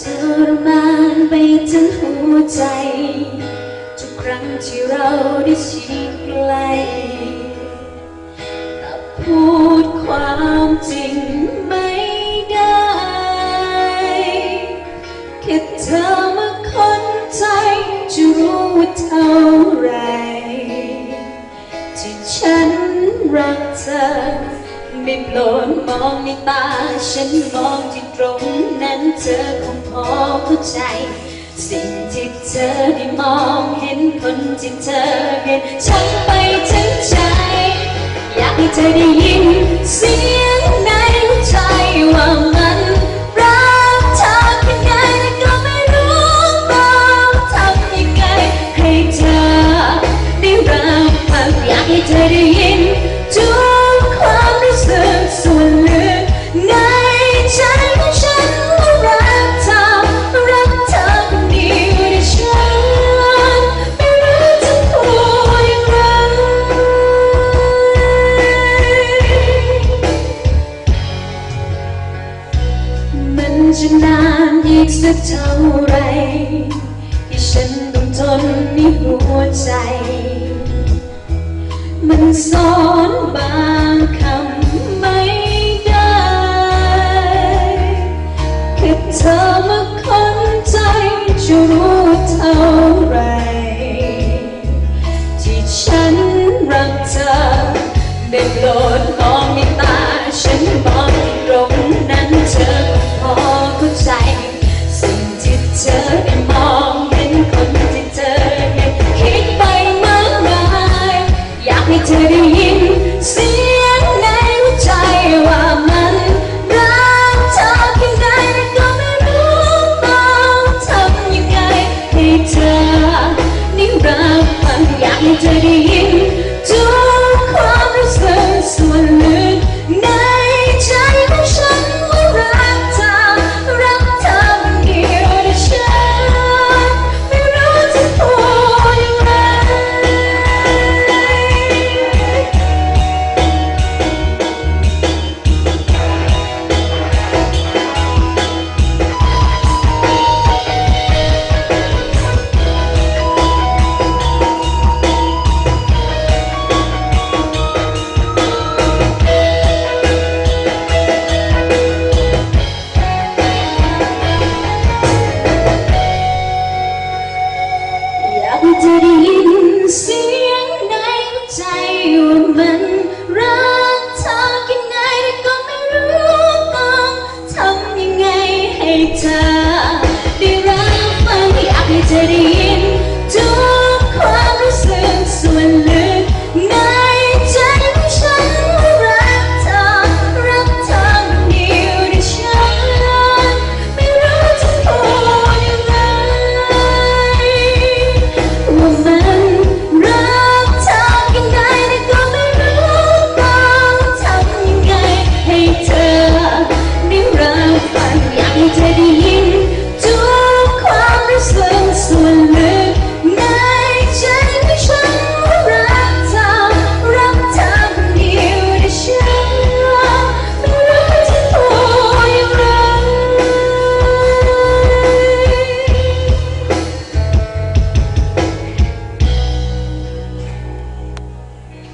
ทั้งหัวใจ ทุกครั้งที่เราได้ชิดใกล้แต่พูดความจริงไม่ได้ แค่เธอมาคนใจจะรู้ว่าเท่าไร ที่ฉันรักเธอ ไม่โปรดมองในตา ฉันมองที่ตรงนั้นเธอคงพอเข้าใจ สิ่งที่เธอได้มองเห็นคนที่เธอเห็นฉันไปถึงใจ อยากให้เธอได้ยินเสียงในหัวใจว่ามันรักเธอแค่ไหนแต่ก็ไม่รู้ต้องทำยังไงให้เธอได้รับฟังอยากให้เธอได้ยิน นานอีกสักเท่าไรที่ฉันต้องทนในหัวใจ มันสอนบางคำไม่ได้แค่เธอมาคนใจจะรู้เท่าไร ที่ฉันรักเธอได้โปรดมองในตา สิ่งที่เธอได้มองเห็นคนที่เธอเห็นคิดไปมากมายอยากให้เธอได้ยินเสียงในหัวใจว่ามันรักเธอเพียงใดก็ไม่รู้ต้องทำยังไงให้เธอได้รับฟังอยากให้เธอได้ยิน ได้รับฟังอยากให้เธอได้